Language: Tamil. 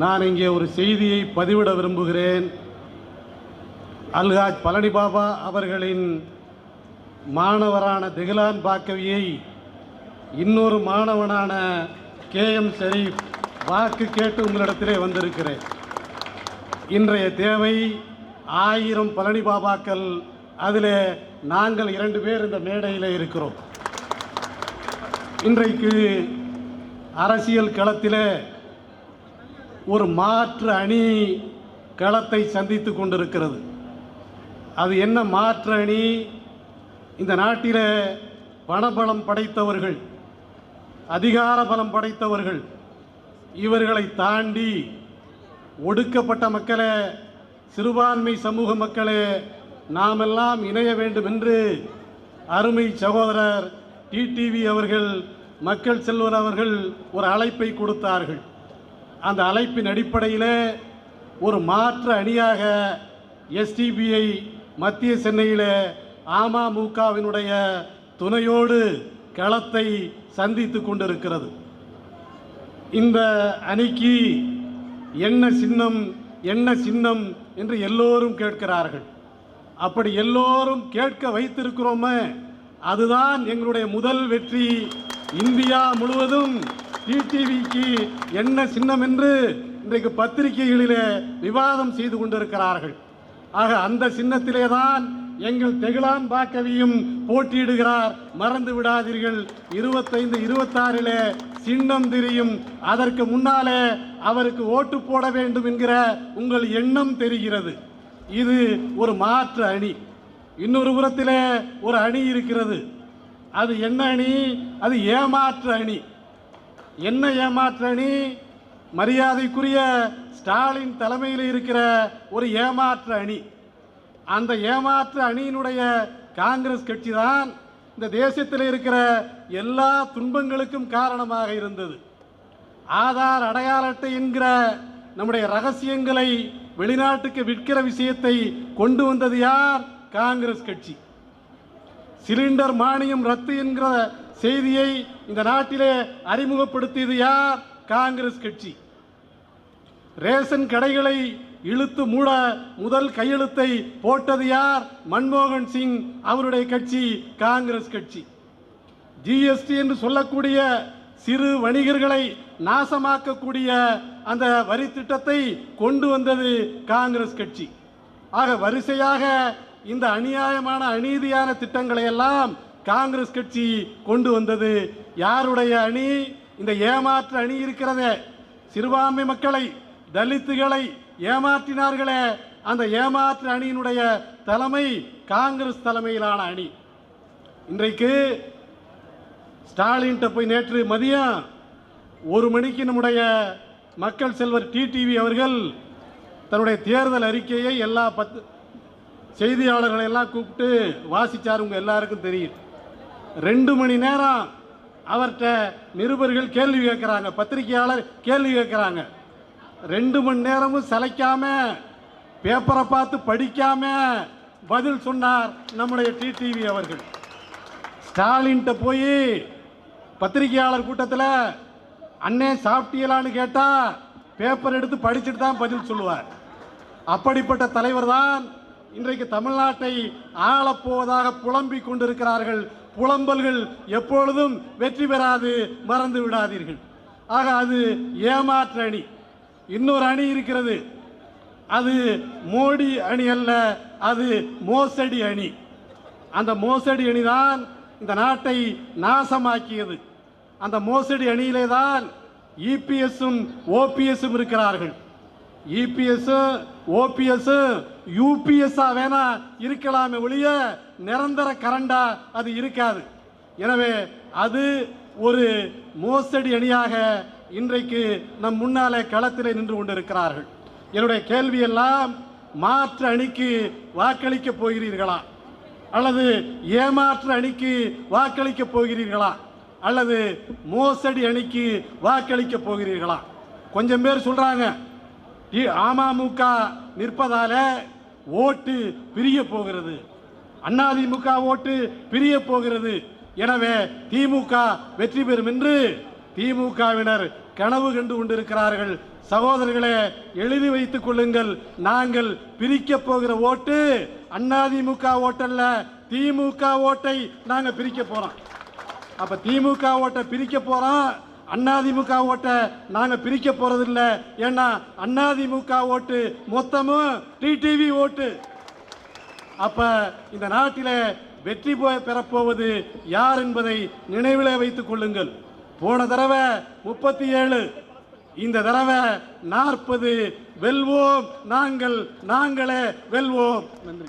நான் இங்கே ஒரு செய்தியை பதிவிட விரும்புகிறேன். அல்ஹாஜ் பழனி பாபா அவர்களின் மாணவரான திகிலான் பாக்கவியை இன்னொரு மாணவனான கே எம் ஷரீப் வாக்கு கேட்டு உங்களிடத்திலே வந்திருக்கிறேன். இன்றைய தேவை ஆயிரம் பழனி பாபாக்கள் அதில் நாங்கள் இரண்டு பேர் இந்த மேடையில் இருக்கிறோம். இன்றைக்கு அரசியல் களத்திலே ஒரு மாற்று அணி களத்தை சந்தித்து கொண்டிருக்கிறது. அது என்ன மாற்று அணி? இந்த நாட்டில் பணபலம் படைத்தவர்கள் அதிகார பலம் படைத்தவர்கள் இவர்களை தாண்டி ஒடுக்கப்பட்ட மக்களே சிறுபான்மை சமூக மக்களே நாமெல்லாம் இணைய வேண்டும் என்று அருமை சகோதரர் டிடிவி அவர்கள் மக்கள் செல்வர் அவர்கள் ஒரு அழைப்பை கொடுத்தார்கள். அந்த அழைப்பின் அடிப்படையில் ஒரு மாற்று அணியாக எஸ்டிபிஐ மத்திய சென்னையில் அமமுகவினுடைய துணையோடு களத்தை சந்தித்து கொண்டிருக்கிறது. இந்த அணிக்கு என்ன சின்னம் என்ன சின்னம் என்று எல்லோரும் கேட்கிறார்கள். அப்படி எல்லோரும் கேட்க வைத்திருக்கிறோமே அதுதான் எங்களுடைய முதல் வெற்றி. இந்தியா முழுவதும் டிடிவிக்கு என்ன சின்னம் என்று இன்றைக்கு பத்திரிகைகளிலே விவாதம் செய்து கொண்டிருக்கிறார்கள். ஆக அந்த சின்னத்திலே தான் எங்கள் தெகிலான் பாக்கவியும் போட்டியிடுகிறார். மறந்து விடாதீர்கள். இருபத்தைந்து இருபத்தாறிலே சின்னம் தெரியும். அதற்கு முன்னாலே அவருக்கு ஓட்டு போட வேண்டும் என்கிற உங்கள் எண்ணம் தெரிகிறது. இது ஒரு மாற்று அணி. இன்னொரு புறத்திலே ஒரு அணி இருக்கிறது. அது என்ன அணி? அது ஏமாற்று அணி. என்ன ஏமாற்று அணி மரியாதைக்குரிய ஸ்டாலின் தலைமையில் இருக்கிற ஒரு ஏமாற்று அணி. அந்த ஏமாற்று அணியினுடைய காங்கிரஸ் கட்சி தான் இந்த தேசத்தில் இருக்கிற எல்லா துன்பங்களுக்கும் காரணமாக இருந்தது. ஆதார் அடையாள அட்டை என்கிற நம்முடைய ரகசியங்களை வெளிநாட்டுக்கு விற்கிற விஷயத்தை கொண்டு வந்தது யார்? காங்கிரஸ் கட்சி. சிலிண்டர் மானியம் ரத்து என்கிற செய்தியை இந்த நாட்டிலே அறிமுகப்படுத்தியது யார்? காங்கிரஸ் கட்சி. ரேஷன் கடைகளை இழுத்து மூட முதல் கையெழுத்தை போட்டது யார்? மன்மோகன் சிங் அவருடைய கட்சி காங்கிரஸ் கட்சி. ஜிஎஸ்டி என்று சொல்லக்கூடிய சிறு வணிகர்களை நாசமாக்கக்கூடிய அந்த வரி திட்டத்தை கொண்டு வந்தது காங்கிரஸ் கட்சி. ஆக வரிசையாக இந்த அநியாயமான அநீதியான திட்டங்களை எல்லாம் காங்கிரஸ் கட்சி கொண்டு வந்தது. யாருடைய அணி? இந்த ஏமாற்று அணி இருக்கிறதே. சிறுபான்மை மக்களை தலித்துகளை ஏமாற்றினார்களே. அந்த ஏமாற்று அணியினுடைய தலைமை காங்கிரஸ் தலைமையிலான அணி. இன்றைக்கு ஸ்டாலின்கிட்ட போய் நேற்று மதியம் ஒரு மணிக்கு நம்முடைய மக்கள் செல்வர் டிடிவி அவர்கள் தன்னுடைய தேர்தல் அறிக்கையை எல்லா பத்து செய்தியாளர்களை எல்லாம் கூப்பிட்டு வாசிச்சார். உங்கள் எல்லாருக்கும் தெரியும். ரெண்டு மணி நேரம் அவர்கிட்ட நிருபர்கள் கேள்வி கேட்குறாங்க பத்திரிகையாளர் கேள்வி கேட்குறாங்க. ரெண்டு மணி நேரமும் சிலைக்காம பேப்பரை பார்த்து படிக்காம பதில் சொன்னார் நம்முடைய டிடிவி அவர்கள். ஸ்டாலின்கிட்ட போய் பத்திரிகையாளர் கூட்டத்தில் அண்ணே சாப்பிட்டீங்களான்னு கேட்டால் பேப்பர் எடுத்து படிச்சுட்டு தான் பதில் சொல்லுவார். அப்படிப்பட்ட தலைவர் தான் இன்றைக்கு தமிழ்நாட்டை ஆளப்போவதாக புலம்பிக் கொண்டிருக்கிறார்கள் புலம்பல்கள் எப்பொழுதும் வெற்றி பெறாது மறந்து விடாதீர்கள். ஆக அது ஏமாற்று அணி. இன்னொரு அணி இருக்கிறது. அது மோடி அணி அல்ல அது மோசடி அணி. அந்த மோசடி அணிதான் இந்த நாட்டை நாசமாக்கியது. அந்த மோசடி அணியிலே தான் இபிஎஸும் ஓபிஎஸும் இருக்கிறார்கள். இபிஎஸ் ஓபிஎஸ் யூபிஎஸ்ஸாக வேணா இருக்கலாமே ஒழிய நிரந்தர கரண்டா அது இருக்காது. எனவே அது ஒரு மோசடி அணியாக இன்றைக்கு நம் முன்னாலே களத்திலே நின்று கொண்டிருக்கிறார்கள். என்னுடைய கேள்வியெல்லாம் மாற்று அணிக்கு வாக்களிக்க போகிறீர்களா? அல்லது ஏமாற்று அணிக்கு வாக்களிக்க போகிறீர்களா? அல்லது மோசடி அணிக்கு வாக்களிக்க போகிறீர்களா? கொஞ்சம் பேர் சொல்றாங்க. இ- அமமுக நிற்பதால ஓட்டு பிரிய போகிறது. அதிமுக ஓட்டு பிரிய போகிறது. எனவே திமுக வெற்றி பெறும் என்று திமுகவினர் கனவு கண்டு கொண்டிருக்கிறார்கள். சகோதரர்களே எழுதி வைத்துக் கொள்ளுங்கள். நாங்கள் பிரிக்க போகிற ஓட்டு அதிமுக ஓட்டல்ல. திமுக ஓட்டை நாங்கள் பிரிக்க போறோம். அப்ப திமுக ஓட்டை பிரிக்க போறோம். அதிமுக ஓட்டை நாங்கள் பிரிக்க போறதில்லை. ஏன்னா அதிமுக ஓட்டு மொத்தமும் டிடிவி ஓட்டு. அப்ப இந்த நாட்டில் வெற்றி போய் பெறப்போவது யார் என்பதை நினைவில் வைத்துக் கொள்ளுங்கள். போன தடவை முப்பத்தி ஏழு இந்த தடவை நாற்பது வெல்வோம் நாங்கள் நாங்களே வெல்வோம். நன்றி.